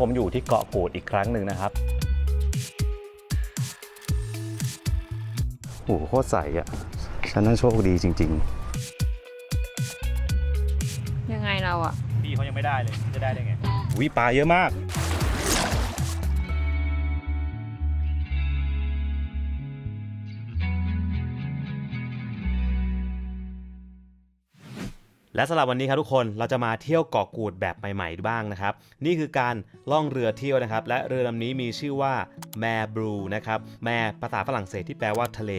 ผมอยู่ที่เกาะกูดอีกครั้งหนึ่งนะครับโอ้โหโคตรใสอะฉันน่าโชคดีจริง ยังไงเราอะๆพี่เขายังไม่ได้เลย จะได้ได้ไงวิปลาเยอะมาก และสำหรับวันนี้ครับทุกคนเราจะมาเที่ยวเกาะกูดแบบใหม่ๆบ้างนะครับ นี่คือการล่องเรือเที่ยวนะครับ และเรือลำนี้มีชื่อว่าแมบรูนะครับแมภาษาฝรั่งเศสที่แปลว่าทะเล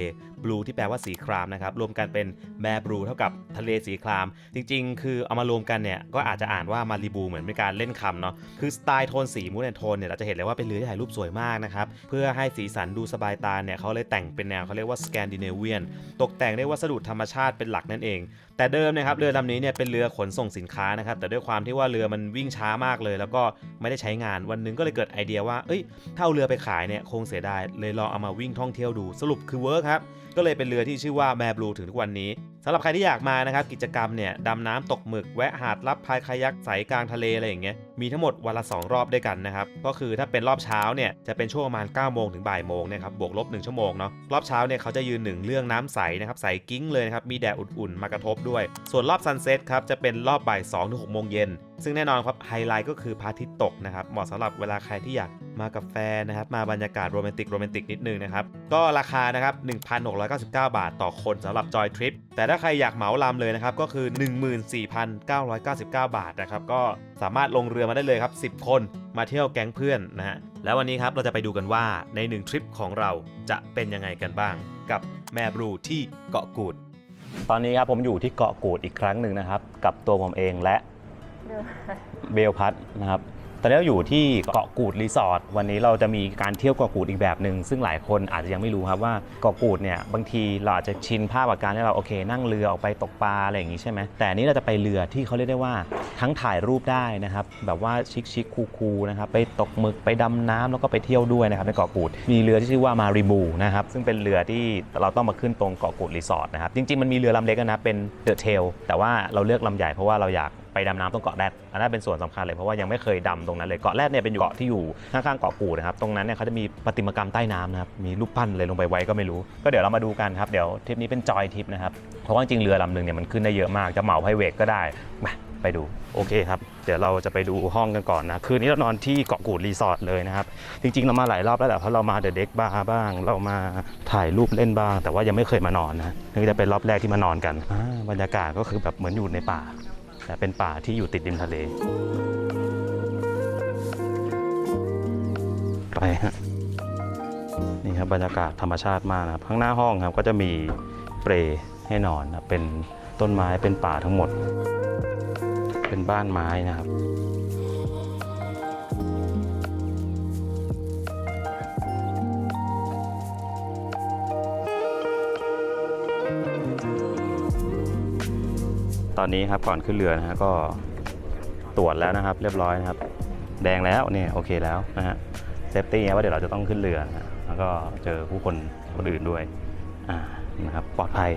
บลูที่แปลว่าสีครามนะครับ รวมกันเป็นแมบลูเท่ากับทะเลสีคราม จริง ๆ คือเอามารวมกันเนี่ย ก็อาจจะอ่านว่ามารีบูเหมือนเป็นการเล่นคำเนาะ คือสไตล์โทนสีมูนแอนโทนเนี่ย เราจะเห็นเลยว่าเป็นเรือที่ถ่ายรูปสวยมากนะครับ เพื่อให้สีสันดูสบายตาเนี่ยเขาเลยแต่งเป็นแนวเขาเรียกว่าสแกนดิเนเวียน ตกแต่งด้วยวัสดุธรรมชาติเป็นหลักนั่นเอง แต่เดิมนะครับเรือลำนี้เนี่ยเป็นเรือขนส่งสินค้านะครับ แต่ด้วยความที่ว่าเรือมันวิ่งช้ามากเลย แล้วก็ไม่ได้ใช้งาน วันหนึงก็เลยเกิดไอเดียว่า เอ้ยถ้าเอาเรือไปขายเนี่ยคงเสียดาย เลยลองเอามาวิ่งท่องเที่ยวดู สรุปคือเวิร์คครับก็เลยเป็นเรือที่ชื่อว่าแมบลูถึงทุกวันนี้ สำหรับใครที่อยากมานะครับกิจกรรมเนี่ยดำน้ำตกหมึกแวะหาดรับพายคายักใสกลางทะเลอะไรอย่างเงี้ยมีทั้งหมดวันละ 2 รอบด้วยกันนะครับก็คือถ้าเป็นรอบเช้าเนี่ยจะเป็นช่วงประมาณ9โมงถึงบ่ายโมงเนี่ยครับบวกลบ1ชั่วโมงเนาะรอบเช้าเนี่ยเขาจะยืนหนึ่งเรื่องน้ำใสนะครับใสกิ้งเลยนะครับมีแดดอุ่นๆมากระทบด้วย ส่วนรอบซันเซ็ตครับจะเป็นรอบบ่าย2ถึง6โมงเย็นซึ่งแน่นอนครับไฮไลท์ก็คือพระอาทิตย์ตกนะครับเหมาะสำหรับเวลาใครที่อยากมากับแฟนนะครับมาบรรยากาศโรแมนติกโรแมนติกนิดนึงนะครับก็ราคานะครับ1,699 บาทต่อคนสำหรับจอยทริปแต่ถ้าใครอยากเหมาลำเลยนะครับก็คือ 14,999 บาทนะครับก็สามารถลงเรือมาได้เลยครับ 10 คนมาเที่ยวแก๊งเพื่อนนะฮะแล้ววันนี้ครับเราจะไปดูกันว่าในหนึ่งทริปของเราจะเป็นยังไงกันบ้าง กับแมบรูที่เกาะกูด ตอนนี้ครับผมอยู่ที่เกาะกูดอีกครั้งหนึ่งนะครับ กับตัวผมเองและเบลพัทนะครับต อนนี้เราอยู่ที่เกาะกูดรีสอร์ทวันนี้เราจะมีการเที่ยวเกาะกูดอีกแบบหนึ่งซึ่งหลายคนอาจจะยังไม่รู้ครับว่าเกาะกูดเนี่ยบางทีเราอาจจะชินภาพกับการที่เราโอเค นั่งเรือออกไปตกปลาอะไรอย่างนี้ใช่ไหมแต่นนี้เราจะไปเรือที่เขาเรียกได้ว่าทั้งถ่ายรูปได้นะครับแบบว่าชิคชิคคูคูลๆนะครับไปตกหมึกไปดำน้ำแล้วก็ไปเที่ยวด้วยนะครับในเกาะกูดมีเรือที่ชื่อว่ามาริบูนะครับซึ่งเป็นเรือที่เราต้องมาขึ้นตรงเกาะกูดรีสอร์ทนะครับจริงๆมันมีเรือลำเล็กนะเป็นเดอะเทลแต่ว่าเราเลือกลำใหญ่เพราะว่าเราอยาก ไปดำน้ำตรงเกาะแรดอันนั้นเป็นส่วนสำคัญเลยเพราะว่ายังไม่เคยดำตรงนั้นเลยเกาะแรดเนี่ยเป็นอยู่เกาะที่อยู่ข้างๆเกาะกูดนะครับตรงนั้นเนี่ยเขาจะมีประติมากรรมใต้น้ำนะครับมีรูปปั้นเลยลงไปไว้ก็ไม่รู้ ก็เดี๋ยวเรามาดูกันครับเดี๋ยวทริปนี้เป็นจอยทริปนะครับเพราะว่าจริงๆเรือลำหนึ่งเนี่ยมันขึ้นได้เยอะมากจะเหมาไพรเวทก็ได้มาไปดูโอเคครับเดี๋ยวเราจะไปดูห้องกันก่อนนะคืนนี้เรานอนที่เกาะกูดรีสอร์ทเลยนะครับจริงๆ เรามาหลายรอบแล้วแหละเพราะเรามาเดอะเด็กบาร์บ้าง เรามาถ่ายรูปเล่นบ้าง แต่ว่ายังไม่เคยมานอนนะนี่จะเป็นรอบแรกที่มานอนกันอ่าบรรยากาศก็คือแบบเหมือนอยู่ในป่า แต่เป็นป่าที่อยู่ติดริมทะเล ไปฮะนี่ครับบรรยากาศธรรมชาติมากนะครับ ข้างหน้าห้องครับก็จะมีเปรให้นอนนะเป็นต้นไม้เป็นป่าทั้งหมด เป็นบ้านไม้นะครับ ตอนนี้ครับก่อนขึ้นเรือนะฮะก็ตรวจแล้วนะครับ เรียบร้อยนะครับ แดงแล้วเนี่ยโอเคแล้วนะฮะเซฟตี้ว่าเดี๋ยวเราจะต้องขึ้นเรือนะแล้วก็เจอผู้คนคนอื่นด้วยอ่านะครับปลอดภัย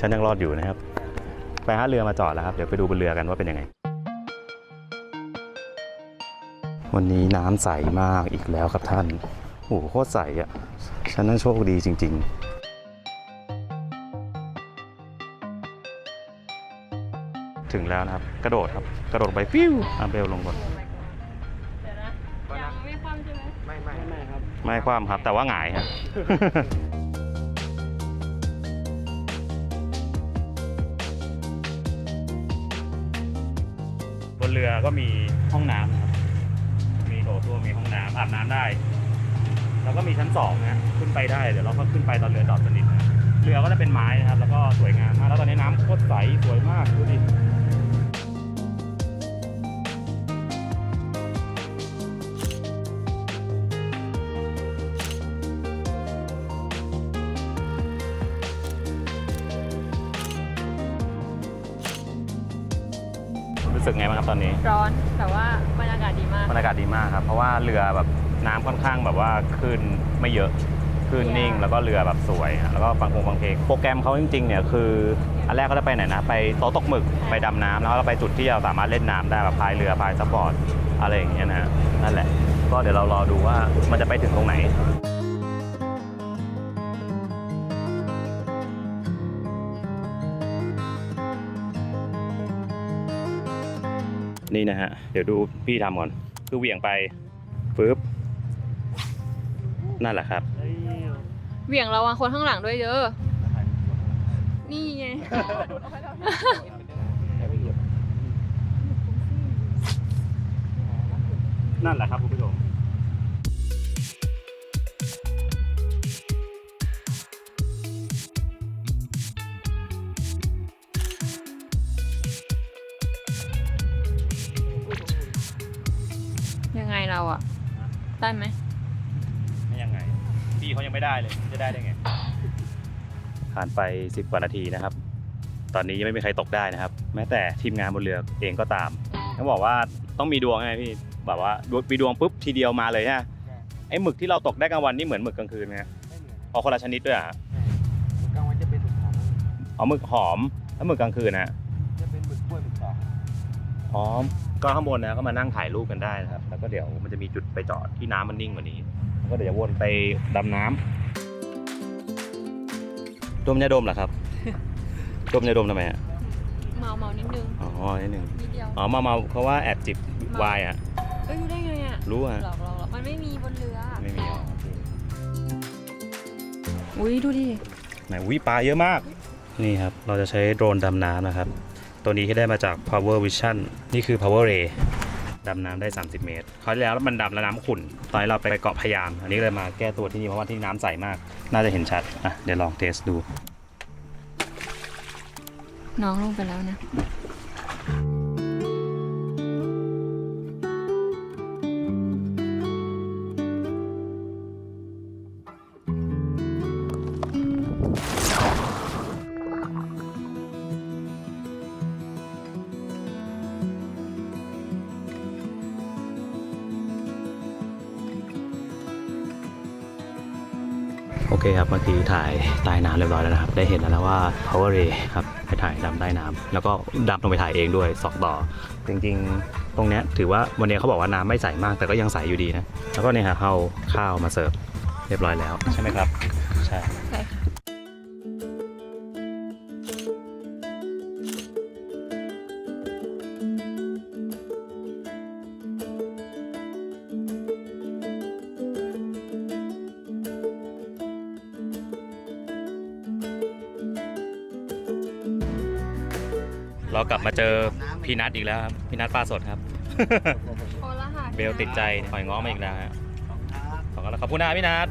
ฉันยังรอดอยู่นะครับ ไปหาเรือมาจอดแล้วครับ เดี๋ยวไปดูบนเรือกันว่าเป็นยังไง วันนี้น้ำใสมากอีกแล้วครับท่านโอ้โหโคตรใสอะฉันน่าโชคดีจริง ๆ ถึงแล้วนะครับ กระโดดครับ กระโดดไปฟิวอาเบลลงบนยังไม่คว่ำใช่ไหมไม่ไม่ไม่ครับ ไม่คว่ำครับ แต่ว่าหงายครับบนเรือก็มีห้องน้ำนะครับ มีโถส้วมมีห้องน้ำอาบน้ำได้ แล้วก็มีชั้นสองนะขึ้นไปได้ เดี๋ยวเราก็ขึ้นไปตอนเรือจอดสนิทนะเรือก็จะเป็นไม้นะครับ แล้วก็สวยงามมาก แล้วตอนนี้น้ำโคตรใส สวยมาก ดูดิ รับตอนนี้ร้อนแต่ว่าบรรยากาศดีมาก บรรยากาศดีมากครับ เพราะว่าเรือแบบน้ำค่อนข้างแบบว่าขึ้นไม่เยอะขึ้นนิ่ง แล้วก็เรือแบบสวยอะแล้วก็ฟังพงฟังเพลงโปรแกรมเขาจริงๆเนี่ยคืออันแรกก็จะไปไหนนะ ไปโต๊ะตกหมึกไปดำน้ำแล้วก็ไปจุดที่เราสามารถเล่นน้ำได้แบบพายเรือพายซับบอร์ดอะไรอย่างเงี้ยนะฮะนั่นแหละ ก็เดี๋ยวเรารอดูว่ามันจะไปถึงตรงไหน นี่นะฮะ เดี๋ยวดูพี่ทำก่อน คือเหวี่ยงไปปึ๊บนั่นแหละครับ เหวี่ยงระวังคนข้างหลังด้วยเยอะ นี่ไง นั่นแหละครับคุณผู้ชม เราอะได้ไหมไม่ยังไง พี่เขายังไม่ได้เลย จะได้ได้ไง ผ่านไป 10กว่านาทีนะครับ ตอนนี้ยังไม่มีใครตกได้นะครับ แม้แต่ทีมงานบนเรือเองก็ตามต้องบอกว่าต้องมีดวงไงพี่ แบบว่าดวงมีดวงปุ๊บทีเดียวมาเลยฮะไอ้หมึกที่เราตกได้กลางวันนี่เหมือนหมึกกลางคืนไหมฮะไม่เหมือนพอคนละชนิดด้วยอะกลางวันจะเป็นหมึกหอมอ๋อหมึกหอม แล้วหมึกกลางคืนนะจะเป็นหมึกกล้วยหมึกสองอ๋อ ก็ข้างบนนะก็มานั่งถ่ายรูปกันได้นะครับ แล้วก็เดี๋ยวมันจะมีจุดไปจอดที่น้ำมันนิ่งกว่านี้แล้วก็เดี๋ยวจะวนไปดำน้ำดมยาดมเหรอครับดมยาดมทำไมอะเมาเมานิดนึงอ๋อนิดนึงนิดเดียวอ๋อมาเมาเพราะว่าแอบจิบไวน์อะเอ้ยรู้ได้ไงอะรู้อะหลอกหลอกหลอกมันไม่มีบนเรือไม่มีอ๋อโอเคอุ้ยดูดิไหนวิปลาเยอะมาก นี่ครับเราจะใช้โดรนดำน้ำนะครับ ตัวนี้ที่ได้มาจาก Power Vision นี่คือ Power Ray ดำน้ำได้ 30 เมตรคราวที่แล้วมันดำแล้วน้ำขุ่น ตอนนี้เราไปเกาะพยาม อันนี้เลยมาแก้ตัวที่นี่เพราะว่าที่น้ำใสมาก น่าจะเห็นชัดอะเดี๋ยวลองเทสดู น้องลงไปแล้วนะ อเคครับเมื่อกี้ถ่ายใต้น้ำเรียบร้อยแล้วนะครับ ได้เห็นแล้วนะว่า Power Ray ครับไปถ่ายดำใต้น้ำแล้วก็ดำลงไปถ่ายเองด้วยสองต่อ จริงๆ ตรงเนี้ยถือว่าวันนี้เขาบอกว่าน้ำไม่ใสมากแต่ก็ยังใสอยู่ดีนะ แล้วก็เนี่ยครับเอาข้าวมาเสิร์ฟเรียบร้อยแล้วใช่ไหมครับ ใช่ เรากลับมาเจอพี่นัทอีกแล้วครับพี่นัทปลาสดครับ โอละค่ะเบลติดใจหอยง้อมาอีกแล้วฮะขอบคุณขอบคุณนะพี่นัท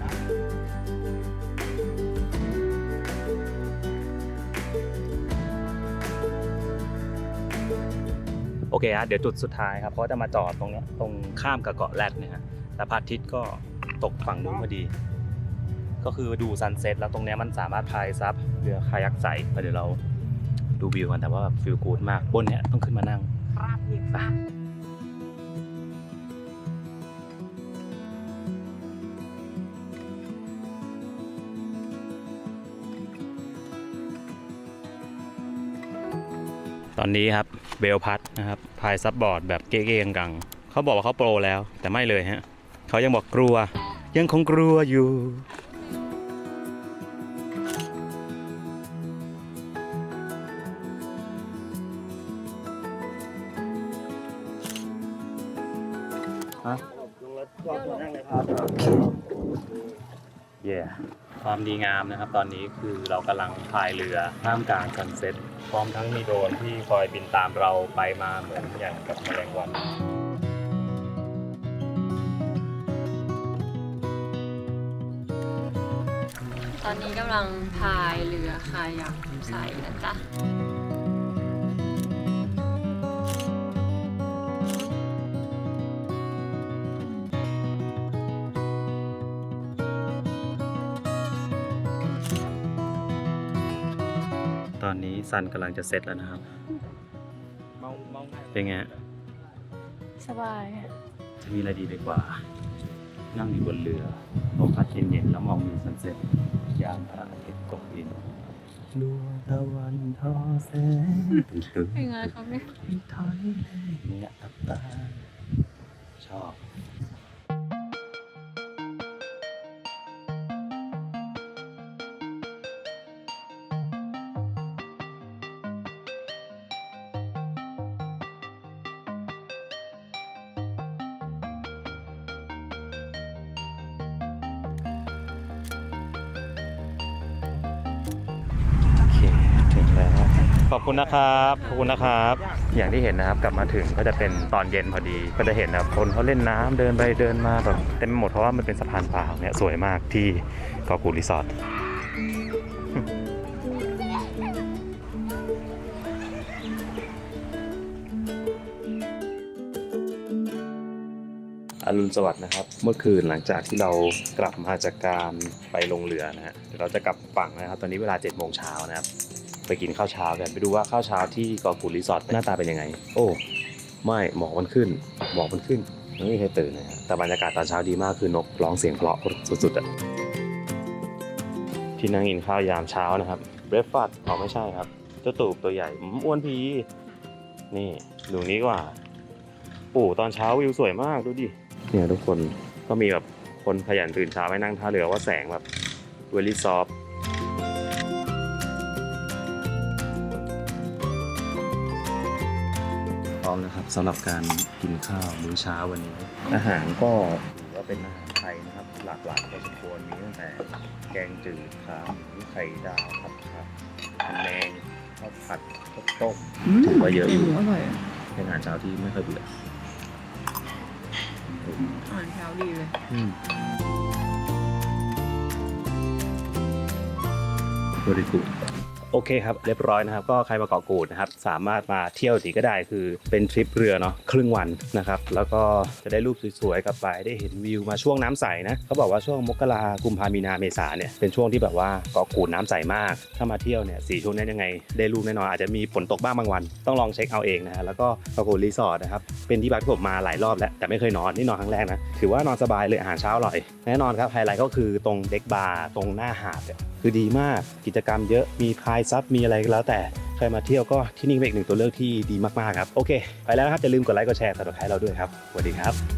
โอเคฮะเดี๋ยวจุดสุดท้ายครับเขาจะมาจอดตรงเนี้ยตรงข้ามกับเกาะแรดเนี่ยฮะแต่พระอาทิตย์ก็ตกฝั่งนู้นพอดี ก็คือดูซันเซ็ตแล้วตรงเนี้ยมันสามารถพายซับเรือคายักใสไปเดี๋ยวเรา ดูวิวกันแต่ว่าแบบฟิลกูดมากบนเนี้ยต้องขึ้นมานั่งครับพี่ไปตอนนี้ครับเบลพัดนะครับพายซับบอร์ดแบบเก๊ๆกังๆเขาบอกว่าเขาโปรแล้ว แต่ไม่เลยฮะเขายังบอกกลัว ยังคงกลัวอยู่ เย่ความดีงามนะครับ ตอนนี้คือเรากำลังพายเรือท่ามกลางซันเซ็ตพร้อมทั้งมีโดรนที่คอยบินตามเราไปมาเหมือนอย่างกับแมลงวันตอนนี้กำลังพายเรือคายักใส่นะจ๊ะ ตอนนี้ซันกำลังจะเซตแล้วนะครับเมาเมาง่ายเป็นไงฮะสบาย จะมีอะไรดีไปกว่า นั่งอยู่บนเรือลมพัดเย็นๆแล้วมองวิวซันเซ็ตยามพระอาทิตย์ตกดินดวงตะวันทอแสงตึงเป็นไงครับเนี่ย ๆถอยเนี่ยอับตาชอบ ขอบคุณนะครับขอบคุณนะครับ อย่างที่เห็นนะครับกลับมาถึงก็จะเป็นตอนเย็นพอดี ก็จะเห็นนะครับคนเขาเล่นน้ำเดินไปเดินมาแบบเต็มไปหมดเพราะว่ามันเป็นสะพานเปล่าเนี่ยสวยมากที่เกาะกูดรีสอร์ทอรุณสวัสดิ์นะครับ เมื่อคืนหลังจากที่เรากลับมาจากการไปลงเรือนะฮะเดี๋ยวเราจะกลับฝั่งนะครับ ตอนนี้เวลา7จ็ดโมงเช้านะครับ ไปกินข้าวเช้ากันไปดูว่าข้าวเช้าที่กาะกูรีสอร์ทหน้าตาเป็นยังไง โอ้ไม่หมอกมันขึ้นหมอกมันขึ้นไม่มีใครตื่นเลยฮะแต่บรรยากาศตอนเช้าดีมากคือนกร้องเสียงเพราะสุดๆอะที่นั่งกินข้าวยามเช้านะครับเบรฟฟาสต์อ๋อไม่ใช่ครับเจ้าตูบตัวใหญ่อืมอ้วนพีนี่ดูนี้กว่าโอ้ตอนเช้าวิวสวยมากดูดิเนี่ยทุกคนก็มีแบบคนขยันตื่นเช้าไปนั่งท่าเรือว่าแสงแบบเวลี่ซอฟ นะครับสำหรับการกินข้าวมื้อเช้าวันนี้ อาหารก็ถือว่าเป็นอาหารไทยนะครับ หลากหลายพอสมควรมีตั้งแต่แกงจืดขาหมูไข่ดาวผัดผักแมงข้าวผัดข้าวต้มถือว่าเยอะอยู่อร่อยเป็นอาหารเช้าที่ไม่เคยเบื่ออาหารเช้าดีเลยบริกู โอเคครับเรียบร้อยนะครับ ก็ใครมาเกาะกูดนะครับสามารถมาเที่ยวทีก็ได้คือเป็นทริปเรือเนาะครึ่งวันนะครับแล้วก็จะได้รูปสวยๆกลับไปได้เห็นวิวมาช่วงน้ำใสนะเขาบอกว่าช่วงมกรากุมภามีนาเมษาเนี่ยเป็นช่วงที่แบบว่าเกาะกูดน้ำใสมาก ถ้ามาเที่ยวเนี่ยสี่ช่วงนี้ยังไงได้รูปแน่นอนอาจจะมีฝนตกบ้างบางวัน ต้องลองเช็คเอาเองนะฮะแล้วก็เกาะกูดรีสอร์ทนะครับเป็นที่พักที่ผมมาหลายรอบแล้วแต่ไม่เคยนอนนี่นอนครั้งแรกนะถือว่านอนสบายเลยอาหารเช้าอร่อยแน่นอนครับไฮไลท์ก็คือตรงเด็กบาร์ตรงหน้าหาดเนี่ย คือดีมากกิจกรรมเยอะมีพายซับมีอะไรก็แล้วแต่ใครมาเที่ยวก็ที่นี่เป็นอีกหนึ่งตัวเลือกที่ดีมากๆครับ โอเค ไปแล้วนะครับ อย่าลืมกดไลค์กดแชร์สำหรับใครเราด้วยครับสวัสดีครับ